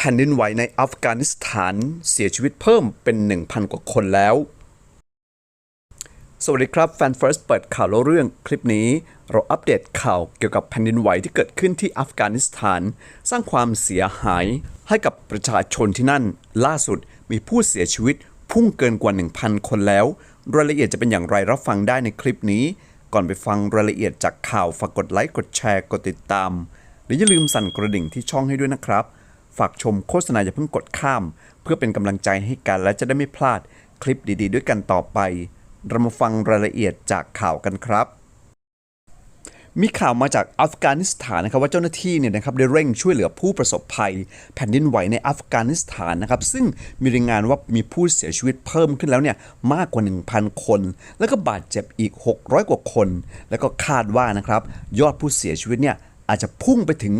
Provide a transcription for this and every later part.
แผ่นดินไหวในอัฟกานิสถานเสียชีวิตเพิ่มเป็น 1,000 กว่าคนแล้ว สวัสดีครับ แฟน First เปิดข่าวเล่าเรื่องคลิปนี้ เราอัปเดตข่าวเกี่ยวกับแผ่นดินไหวที่เกิดขึ้นที่อัฟกานิสถาน สร้างความเสียหายให้กับประชาชนที่นั่น ล่าสุดมีผู้เสียชีวิตพุ่งเกินกว่า 1,000 คนแล้ว รายละเอียดจะเป็นอย่างไรรับฟังได้ในคลิปนี้ ก่อนไปฟังรายละเอียดจากข่าวฝากกดไลค์กดแชร์กดติดตามและอย่าลืมสั่นกระดิ่งที่ช่องให้ด้วยนะครับ ฝากชมโฆษณาอย่าเพิ่งกดข้าม เพื่อเป็นกำลังใจให้กันและจะได้ไม่พลาดคลิปดี ๆ ด้วยกันต่อไป เรามาฟังรายละเอียดจากข่าวกันครับ มีข่าวมาจากอัฟกานิสถานนะครับว่าเจ้าหน้าที่เนี่ยนะครับได้เร่งช่วยเหลือผู้ประสบภัย แผ่นดินไหวในอัฟกานิสถานนะครับซึ่งมีรายงานว่ามีผู้เสียชีวิตเพิ่มขึ้นแล้วเนี่ยมากกว่า 1,000 คน แล้วก็บาดเจ็บอีก 600 กว่าคน แล้วก็คาดว่านะครับยอดผู้เสียชีวิตเนี่ย อาจจะพุ่งไปถึง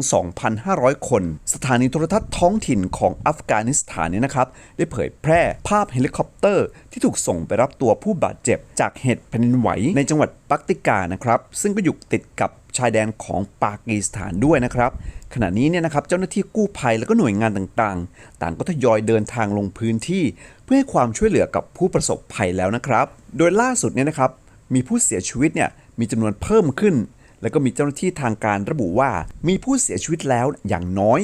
2,500 คน สถานีโทรทัศน์ท้องถิ่นของอัฟกานิสถานเนี่ยนะครับ ได้เผยแพร่ภาพเฮลิคอปเตอร์ ที่ถูกส่งไปรับตัวผู้บาดเจ็บ จากเหตุแผ่นดินไหวในจังหวัดปักติกานะครับ ซึ่งก็อยู่ติดกับชายแดนของปากีสถานด้วยนะครับ ขณะนี้เนี่ยนะครับเจ้าหน้าที่กู้ภัยและก็หน่วยงานต่างๆ ต่างก็ทยอยเดินทางลงพื้นที่ เพื่อให้ความช่วยเหลือกับผู้ประสบภัยแล้วนะครับ โดยล่าสุดเนี่ยนะครับมีผู้เสียชีวิตเนี่ยมีจำนวนเพิ่มขึ้น แล้วก็มีเจ้าหน้าที่ทางการระบุว่ามีผู้เสียชีวิตแล้วอย่างน้อย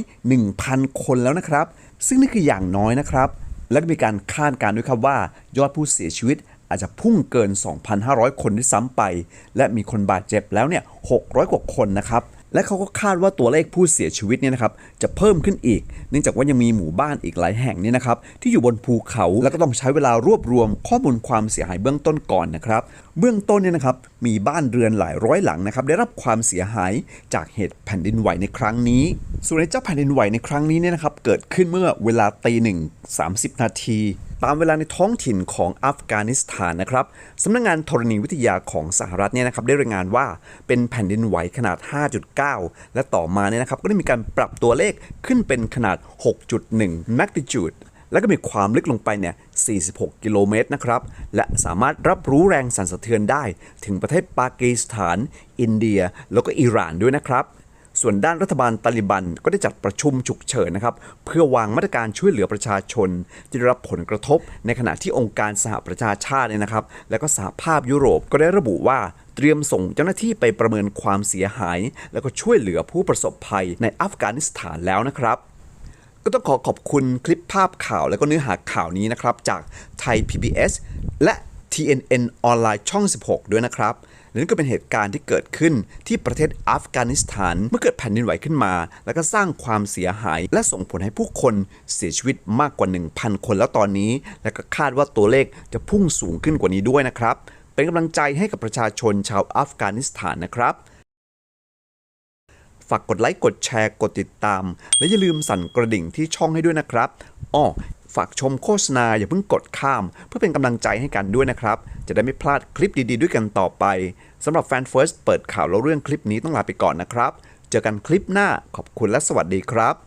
1,000 คนแล้วนะครับ ซึ่งนี่คืออย่างน้อยนะครับ และก็มีการคาดการณ์ด้วยครับว่า ยอดผู้เสียชีวิตอาจจะพุ่งเกิน 2,500 คนด้วยซ้ำไป และมีคนบาดเจ็บแล้วเนี่ย 600 กว่าคนนะครับ และเขาก็คาดว่าตัวเลขผู้เสียชีวิตเนี่ยนะครับจะเพิ่มขึ้นอีก เนื่องจากว่ายังมีหมู่บ้านอีกหลายแห่งเนี่ยนะครับที่อยู่บนภูเขาแล้วก็ต้องใช้เวลารวบรวมข้อมูลความเสียหายเบื้องต้นก่อนนะครับ เบื้องต้นเนี่ยนะครับมีบ้านเรือนหลายร้อยหลังนะครับได้รับความเสียหายจากเหตุแผ่นดินไหวในครั้งนี้ ส่วนในเจ้าแผ่นดินไหวในครั้งนี้เนี่ยนะครับเกิดขึ้นเมื่อเวลาตีหนึ่งสามสิบนาที ตามเวลาในท้องถิ่นของอัฟกานิสถานนะครับสำนักงานธรณีวิทยาของสหรัฐเนี่ยนะครับได้รายงานว่าเป็นแผ่นดินไหวขนาด 5.9 และต่อมาเนี่ยนะครับก็ได้มีการปรับตัวเลขขึ้นเป็นขนาด 6.1 magnitude แล้วก็มีความลึกลงไปเนี่ย 46 กิโลเมตรนะครับ และสามารถรับรู้แรงสั่นสะเทือนได้ ถึงประเทศปากีสถาน อินเดีย แล้วก็อิหร่านด้วยนะครับ ส่วนด้านรัฐบาลตาลิบันก็ได้จัดประชุมฉุกเฉินนะครับ เพื่อวางมาตรการช่วยเหลือประชาชน ที่ได้รับผลกระทบ ในขณะที่องค์การสหประชาชาติเนี่ยนะครับ และก็สหภาพยุโรปก็ได้ระบุว่าเตรียมส่งเจ้าหน้าที่ไปประเมินความเสียหาย แล้วก็ช่วยเหลือผู้ประสบภัยในอัฟกานิสถานแล้วนะครับก็ต้องขอขอบคุณคลิปภาพข่าวและก็เนื้อหาข่าวนี้นะครับ จากไทย PBS และ TNN ออนไลน์ช่อง 16 ด้วยนะครับและนั่นก็เป็นเหตุการณ์ที่เกิดขึ้นที่ประเทศอัฟกานิสถาน เมื่อเกิดแผ่นดินไหวขึ้นมา แล้วก็สร้างความเสียหาย และส่งผลให้ผู้คนเสียชีวิตมากกว่า 1,000 คนแล้วตอนนี้ และก็คาดว่าตัวเลขจะพุ่งสูงขึ้นกว่านี้ด้วยนะครับ เป็นกำลังใจให้กับประชาชนชาวอัฟกานิสถานนะครับฝากกดไลค์ กดแชร์ กดติดตาม และอย่าลืมสั่นกระดิ่งที่ช่องให้ด้วยนะครับ อ้อ ฝากชมโฆษณาอย่าเพิ่งกดข้าม เพื่อเป็นกำลังใจให้กันด้วยนะครับ จะได้ไม่พลาดคลิปดีๆ ด้วยกันต่อไปสำหรับแฟนเฟิร์สเปิดข่าวแล้วเรื่องคลิปนี้ต้องลาไปก่อนนะครับ เจอกันคลิปหน้าขอบคุณและสวัสดีครับ